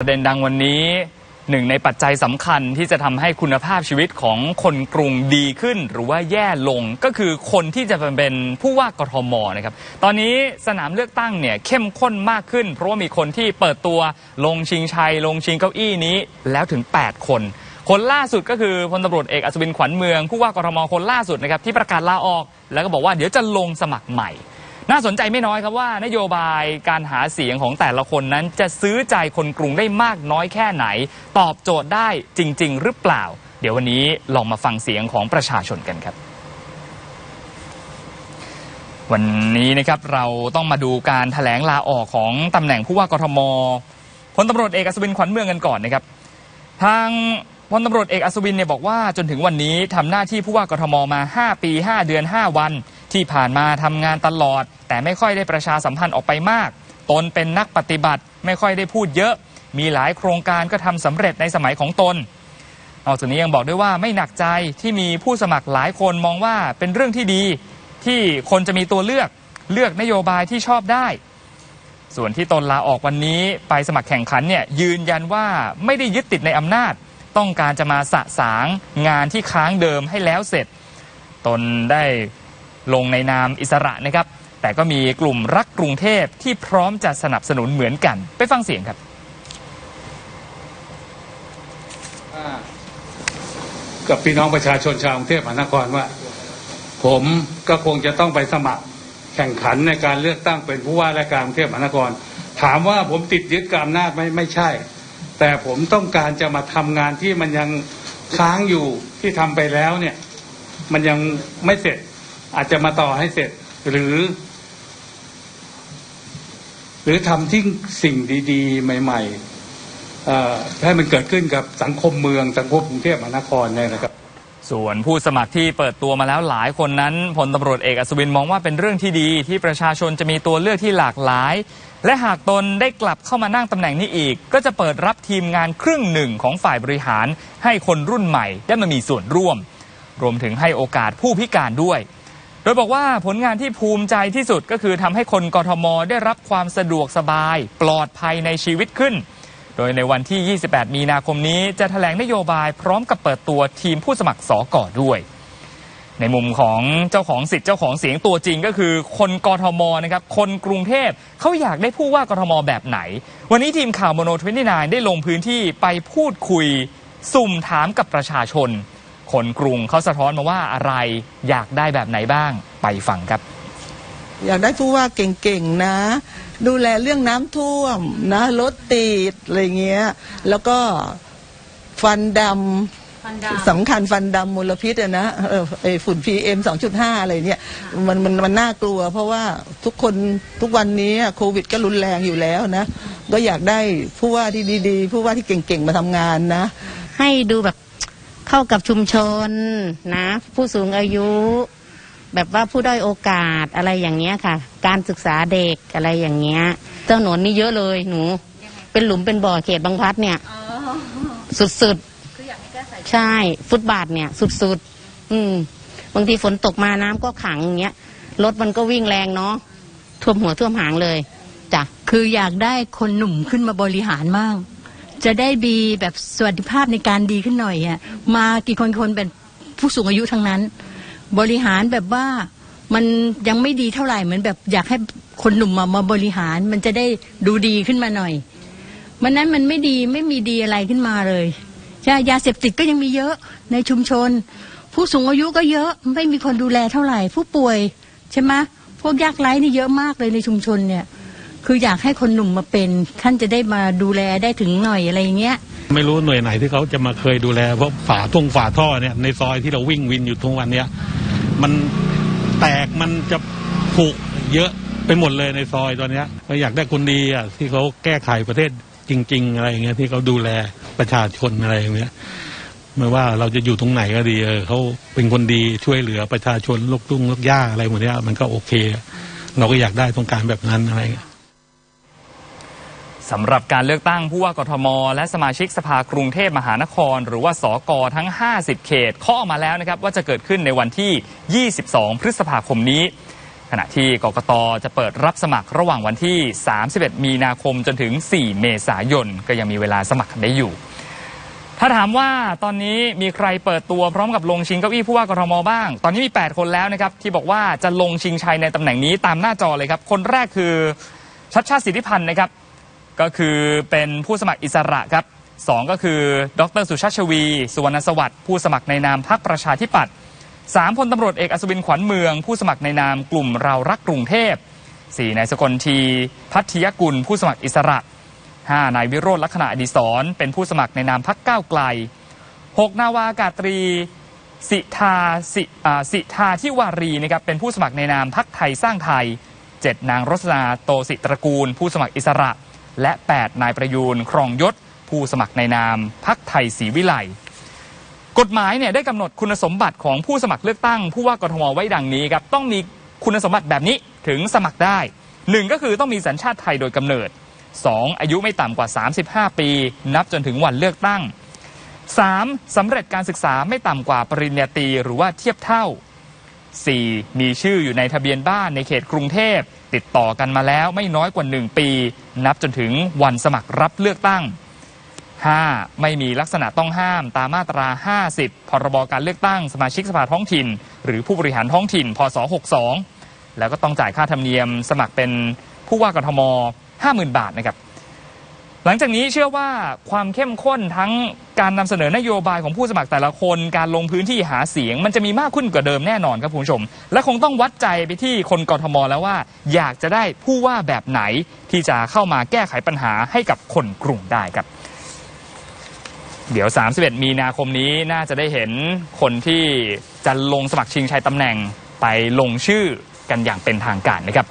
ประเด็นดังวันนี้หนึ่งในปัจจัยสำคัญที่จะทำให้คุณภาพชีวิตของคนกรุงดีขึ้น หรือว่าแย่ลงก็คือคนที่จะเป็นผู้ว่ากทมนะครับตอนนี้สนามเลือกตั้งเนี่ยเข้มข้นมากขึ้น เพราะว่ามีคนที่เปิดตัวลงชิงชัย ลงชิงเก้าอี้นี้แล้วถึง 8 คน คนล่าสุดก็คือพลตำรวจเอกอัศวินขวัญเมือง ผู้ว่ากทมคนล่าสุดนะครับที่ประกาศลาออก แล้วก็บอกว่าเดี๋ยวจะลงสมัครใหม่ น่าสนใจไม่น้อยครับว่านโยบายการหาเสียงของแต่ละคนนั้น จะซื้อใจคนกรุงได้มากน้อยแค่ไหน ตอบโจทย์ได้จริง ๆ หรือเปล่า เดี๋ยววันนี้ลองมาฟังเสียงของประชาชนกันครับวันนี้นะครับเราต้องมาดูการถแถลงลาออกของตำแหน่งผู้ว่ากทมพลตำรวจเอกอัศวินขวัญเมืองกันก่อนนะครับ ทางพลตำรวจเอกอัศวินเนี่ยบอกว่าจนถึงวันนี้ทำหน้าที่ผู้ว่ากทมมา 5 ปี 5 เดือน 5 วัน ที่ผ่านมาทำงานตลอด แต่ไม่ค่อยได้ประชาสัมพันธ์ออกไปมาก ตนเป็นนักปฏิบัติไม่ค่อยได้พูดเยอะ มีหลายโครงการก็ทำสำเร็จในสมัยของตนนอกจากนี้ยังบอกด้วยว่าไม่หนักใจที่มีผู้สมัครหลายคนมองว่าเป็นเรื่องที่ดีที่คนจะมีตัวเลือกเลือกนโยบายที่ชอบได้ ส่วนที่ตนลาออกวันนี้ไปสมัครแข่งขันเนี่ยยืนยันว่าไม่ได้ยึดติดในอำนาจ ต้องการจะมาสะสางงานที่ค้างเดิมให้แล้วเสร็จ ตนได้ ลงในนามอิสระนะครับ แต่ก็มีกลุ่มรักกรุงเทพที่พร้อมจะสนับสนุนเหมือนกัน ไปฟังเสียงครับกับพี่น้องประชาชนชาวกรุงเทพมหานครว่า ผมก็คงจะต้องไปสมัครแข่งขันในการเลือกตั้งเป็นผู้ว่าราชการกรุงเทพมหานคร ถามว่าผมติดยึดกับอำนาจไหมไม่ใช่ แต่ผมต้องการจะมาทำงานที่มันยังค้างอยู่ที่ทำไปแล้วเนี่ย มันยังไม่เสร็จ อาจจะมาต่อให้เสร็จ หรือ หรือทำที่สิ่งดีๆ ใหม่ๆให้มันเกิดขึ้นกับสังคมเมือง สังคมกรุงเทพมหานครเนี่ยนะครับส่วนผู้สมัครที่เปิดตัวมาแล้วหลายคนนั้นพลตำรวจเอกอัศวินมองว่าเป็นเรื่องที่ดีที่ประชาชนจะมีตัวเลือกที่หลากหลาย และหากตนได้กลับเข้ามานั่งตำแหน่งนี้อีก ก็จะเปิดรับทีมงานครึ่งหนึ่งของฝ่ายบริหาร ให้คนรุ่นใหม่ได้มามีส่วนร่วม รวมถึงให้โอกาสผู้พิการด้วย ดยบอกว่าผลงานที่ภูมิใจที่สุดก็คือทำให้คนกทมได้รับความสะดวกสบาย ปลอดภัยในชีวิตขึ้น โดยในวันที่ 28 มีนาคมนี้จะแถลงนโยบายพร้อมกับเปิดตัวทีมผู้สมัครสอกอด้วย ในมุมของเจ้าของสิทธิ์เจ้าของเสียงตัวจริงก็คือคนกทมนะครับคนกรุงเทพเขาอยากได้ผู้ว่ากทมแบบไหน วันนี้ทีมข่าวโมโน29ได้ลงพื้นที่ไปพูดคุย สุ่มถามกับประชาชน คนกรุงเขาสะท้อนมาว่าอะไรอยากได้แบบไหนบ้างไปฟังครับ อยากได้ผู้ว่าเก่งๆนะ ดูแลเรื่องน้ำท่วมนะรถติดอะไรเงี้ย แล้วก็ฟันดำสำคัญฟันดำมลพิษอะนะเออไอฝุ่น PM 2.5 อะไรเนี่ยมันมันมันน่ากลัว เพราะว่าทุกคนทุกวันนี้โควิดก็รุนแรงอยู่แล้วนะ ก็อยากได้ผู้ว่าที่ดีๆ ผู้ว่าที่เก่งๆ มาทำงานนะ ให้ดูแบบ เข้ากับชุมชนนะ ผู้สูงอายุ แบบว่าผู้ด้อยโอกาสอะไรอย่างเงี้ยค่ะ การศึกษาเด็กอะไรอย่างเงี้ยถนนนี่เยอะเลยหนู เป็นหลุมเป็นบ่อเขตบางพลัดเนี่ย สุดๆ ใช่ ฟุตบาทเนี่ย สุดๆ อืม บางทีฝนตกมาน้ำก็ขังอย่างเงี้ยรถมันก็วิ่งแรงเนาะท่วมหัวท่วมหางเลยจ้ะคืออยากได้คนหนุ่มขึ้นมาบริหารมาก จะได้มีแบบสวัสดิภาพในการดีขึ้นหน่อยอะมากี่คนคนเป็นผู้สูงอายุทั้งนั้น บริหารแบบว่ามันยังไม่ดีเท่าไหร่เหมือนแบบอยากให้คนหนุ่มมามาบริหาร มันจะได้ดูดีขึ้นมาหน่อยมันนั้นมันไม่ดีไม่มีดีอะไรขึ้นมาเลยใช่ยาเสพติดก็ยังมีเยอะในชุมชน ผู้สูงอายุก็เยอะไม่มีคนดูแลเท่าไหร่ ผู้ป่วยใช่ไหมพวกยากไร้นี่เยอะมากเลยในชุมชนเนี่ย คืออยากให้คนหนุ่มมาเป็นท่านจะได้มาดูแลได้ถึงหน่อยอะไรอย่างเงี้ย ไม่รู้หน่วยไหนที่เขาจะมาเคยดูแลเพราะฝาท่งฝาท่อเนี่ยในซอยที่เราวิ่งวินอยู่ทุกวันเนี้ยมันแตกมันจะผุเยอะไปหมดเลยในซอยตอนเนี้ยเราอยากได้คนดีอะที่เขาแก้ไขประเทศจริง ๆ อะไรอย่างเงี้ยที่เขาดูแลประชาชนอะไรอย่างเงี้ยไม่ว่าเราจะอยู่ตรงไหนก็ดีเออเขาเป็นคนดีช่วยเหลือประชาชนลูกตุ้งลูกย่าอะไรหมดเนี้ยมันก็โอเค เราก็อยากได้ต้องการแบบนั้นอะไรเงี้ย สำหรับการเลือกตั้งผู้ว่ากทม และสมาชิกสภากรุงเทพมหานคร หรือว่าสกทั้ง 50 เขตเคาะออกมาแล้วนะครับว่าจะเกิดขึ้นในวันที่ 22 พฤษภาคมนี้ ขณะที่กกตจะเปิดรับสมัครระหว่างวันที่ 31 มีนาคมจนถึง 4 เมษายน ก็ยังมีเวลาสมัครได้อยู่ ถ้าถามว่าตอนนี้มีใครเปิดตัวพร้อมกับลงชิงเก้าอี้ผู้ว่ากทมบ้าง ตอนนี้มี 8 คนแล้วนะครับที่บอกว่าจะลงชิงชัยในตำแหน่งนี้ตามหน้าจอเลยครับคนแรกคือชัดชาติสิทธิพันธ์นะครับ ก็คือเป็นผู้สมัครอิสระครับสองก็คือดรสุชาติชวี สุวรรณสวัสดิ์ผู้สมัครในนามพรรคประชาธิปัตย์สามพลตำรวจเอกอัศวินขวัญเมือง ผู้สมัครในนามกลุ่มเรารักกรุงเทพสี่นายสกลทีพัทยกุล ผู้สมัครอิสระ 5. นายวิโรธลักษณะอดีศรเป็นผู้สมัครในนามพักก้าวไกล 6. นาวาอากาศตรีสิทาสิสิทาทิวารีนะครับเป็นผู้สมัครในนามพักไทยสร้างไทย 7. นางรสนาโตสิตระกูล ผู้สมัครอิสระ และ 8. นายประยูนครองยศ ผู้สมัครในนามพักไทยศรีวิไลกฎหมายเนี่ยได้กำหนดคุณสมบัติของผู้สมัครเลือกตั้ง ผู้ว่ากทมไว้ดังนี้ครับต้องมีคุณสมบัติแบบนี้ถึงสมัครได้หนึ่งก็คือต้องมีสัญชาติไทยโดยกำเนิด 2. อายุไม่ต่ำกว่า 35 ปี นับจนถึงวันเลือกตั้ง 3. สำเร็จการศึกษาไม่ต่ำกว่าปริญญาตรีหรือว่าเทียบเท่า 4. มีชื่ออยู่ในทะเบียนบ้านในเขตกรุงเทพ ติดต่อกันมาแล้วไม่น้อยกว่า 1 ปี นับจนถึงวันสมัครรับเลือกตั้ง 5. ไม่มีลักษณะต้องห้ามตามมาตรา 50 พรบการเลือกตั้งสมาชิกสภาท้องถิ่น หรือผู้บริหารท้องถิ่น พศ 62 แล้วก็ต้องจ่ายค่าธรรมเนียม สมัครเป็นผู้ว่ากทม 50,000 บาทนะครับ หลังจากนี้เชื่อว่าความเข้มข้นทั้ง การนำเสนอนโยบายของผู้สมัครแต่ละคน การลงพื้นที่หาเสียง มันจะมีมากขึ้นกว่าเดิมแน่นอนครับคุณผู้ชม และคงต้องวัดใจไปที่คนกรทมแล้วว่า อยากจะได้ผู้ว่าแบบไหนที่จะเข้ามาแก้ไขปัญหาให้กับคนกรุงได้ครับเดี๋ยว 31 มีนาคมนี้น่าจะได้เห็นคนที่จะลงสมัครชิงชัยตำแหน่งไปลงชื่อกันอย่างเป็นทางการนะครับ